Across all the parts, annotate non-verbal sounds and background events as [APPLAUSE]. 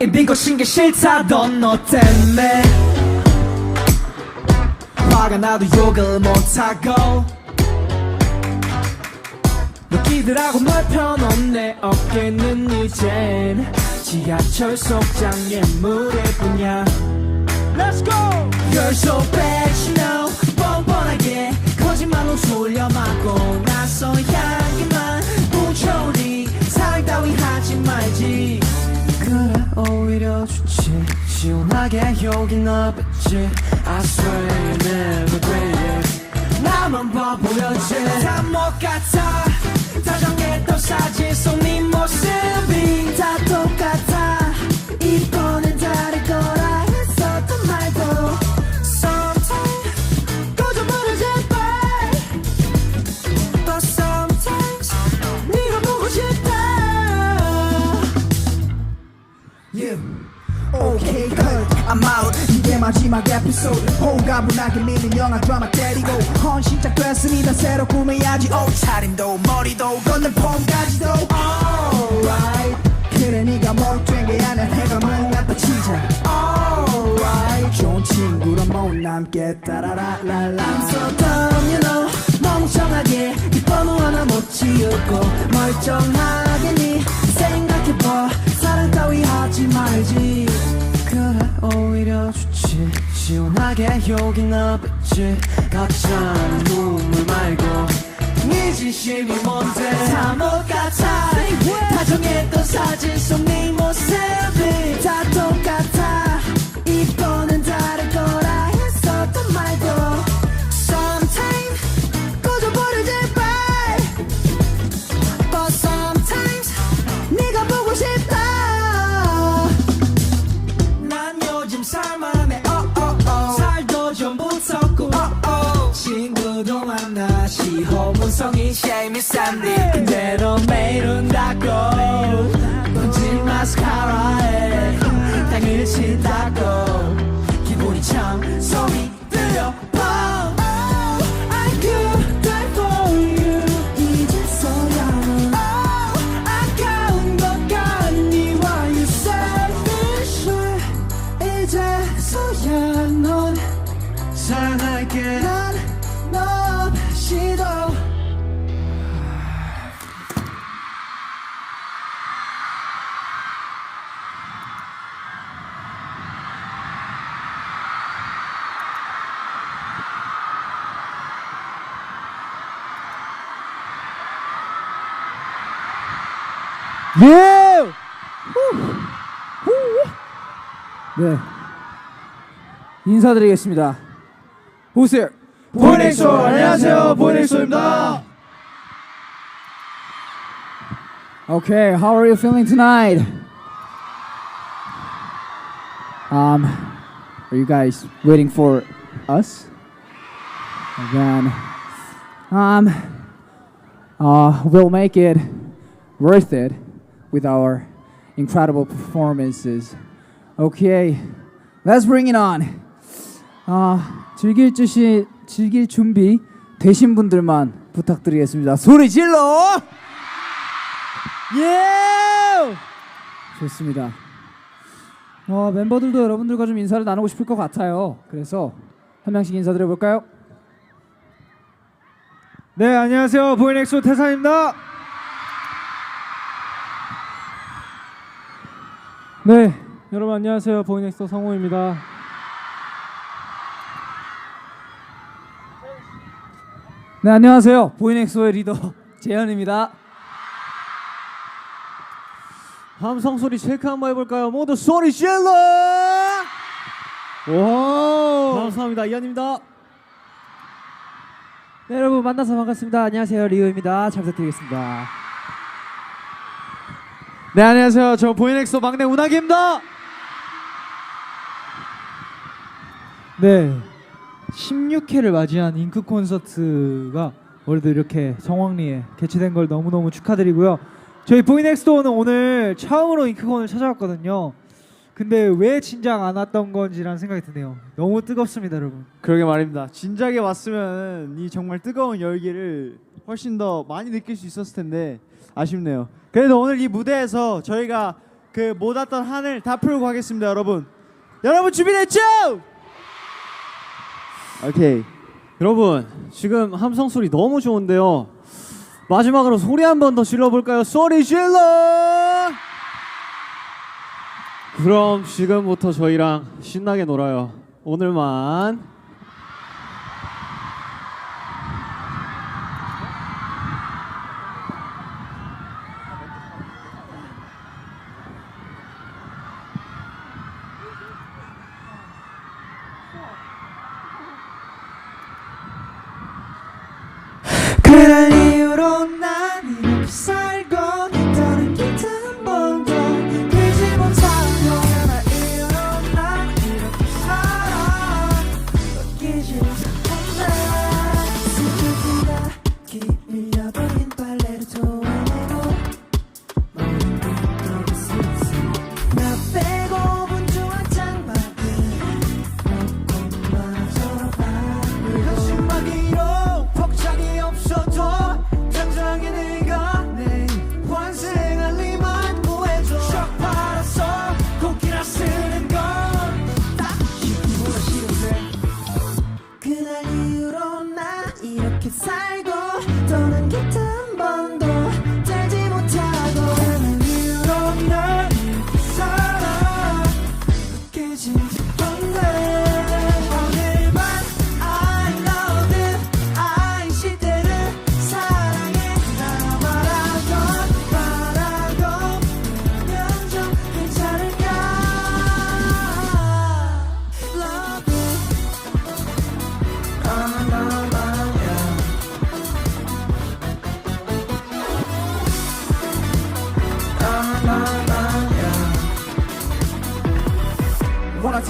이빈 것인 게 싫다던 너 때문에. 화가 나도 욕을 못하고. 펴놓은 내 어깨는 이젠 지하철 속장의 무대뿐이야. Let's go! You're so bad you know. 뻔뻔하게 거짓말로 졸려맞고 나서 향기만. 뭉쳐오니 사랑 따위 하지 말지. 그래 오히려 좋지. 시원하게 여기 너겠지. I swear you never great 나만 바보였지 다못 같아 다정했던 에피소드. 호가분하게 미는 영화 드라마 때리고 헌 시작됐으니까 새로 꾸며야지. 옷차림도 머리도 건넨 폼까지도. Alright. 그래 네가 못된 게 아니야. 해가 뭔가 빠치자. Alright. 좋은 친구로 못 남게 따라라라라. I'm so dumb, you know 멍청하게 네 번호 하나 못 지우고 멀쩡하게 네 생각해봐 사랑 따위 하지 말지 그래 오히려 좋지 시원하게 여기 너겠지 가짜는 눈물 말고. 네 진심이 뭔데? 다못 같아 다정했던 사진 속 네 모습이 다 똑같아 예! 후! 후! 네. 인사드리겠습니다. 보세요. 보이넥소 안녕하세요 보이넥소입니다 Okay, how are you feeling tonight? Um, are you guys waiting for us? Again, um, uh, we'll make it worth it With our incredible performances. Okay, let's bring it on. 아, 즐길 주시 즐길 준비 되신 분들만 부탁드리겠습니다. 소리 질러! 예! 좋습니다. 어, 멤버들도 여러분들과 좀 인사를 나누고 싶을 것 같아요. 그래서 한 명씩 인사드려 볼까요? 네 안녕하세요 보이넥소 태산입니다 네, 여러분 안녕하세요. 보이넥스 성우입니다. 네, 안녕하세요. 보이넥소의 리더 [LAUGHS] 재현입니다. 함성 소리 체크 한번 해볼까요? 모두 소리 질러! 오 감사합니다. 이한입니다. 네, 여러분 만나서 반갑습니다. 안녕하세요. 리우입니다. 잘 부탁드리겠습니다. 네 안녕하세요 저 보이넥소 막내 운학입니다 네, 16회를 맞이한 잉크 콘서트가 올해도 이렇게 정황리에 개최된 걸 너무너무 축하드리고요. 저희 보이넥스도는 오늘 처음으로 잉크콘을 찾아왔거든요. 근데 왜 진작 안 왔던 건지라는 생각이 드네요. 너무 뜨겁습니다, 여러분. 그러게 말입니다 진작에 왔으면 이 정말 뜨거운 열기를 훨씬 더 많이 느낄 수 있었을 텐데 아쉽네요 그래도 오늘 이 무대에서 저희가 그 못 왔던 한을 다 풀고 가겠습니다, 여러분. 여러분 준비됐죠? 오케이. 여러분 지금 함성 소리 너무 좋은데요. 마지막으로 소리 한 번 더 질러볼까요? 소리 질러! 그럼 지금부터 저희랑 신나게 놀아요. 오늘만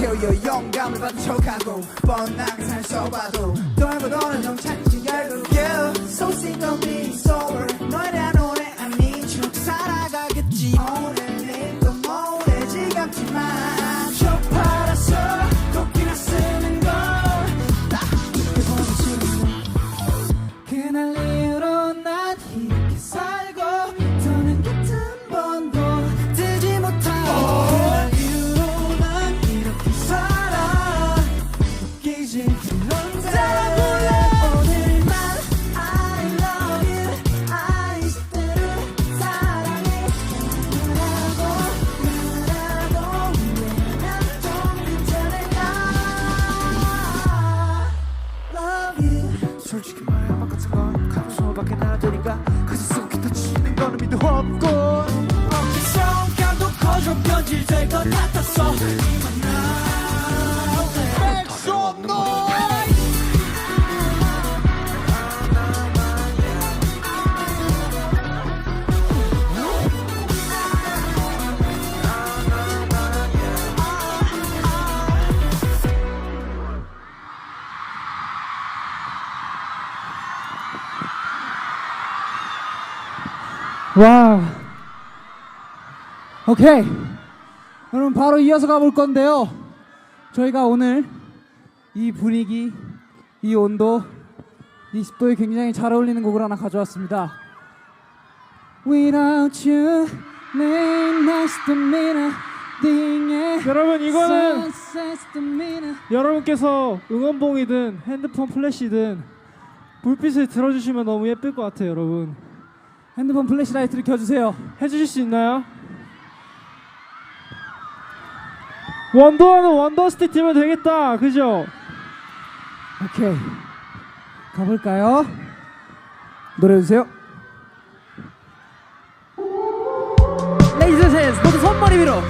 Wanna tell you 영감을 받은 척하고 뻔하게 살서봐도 돌보도는 정착지 열고 yeah. So sick of being sober 와우. 오케이. 그럼 바로 이어서 가볼 건데요. 저희가 오늘 이 분위기, 이 온도, 이 습도에 굉장히 잘 어울리는 곡을 하나 가져왔습니다. Without you, late nights demeanor, 딩에 여러분 이거는 sunsets. 여러분께서 응원봉이든 핸드폰 플래시든 불빛을 들어주시면 너무 예쁠 것 같아요, 여러분. 핸드폰 플래시라이트를 켜주세요. 해주실 수 있나요? 원더는 원더스티 팀면 되겠다, 그죠? 오케이. 가볼까요? 노래 주세요. 레이저 센스 모두 손머리 위로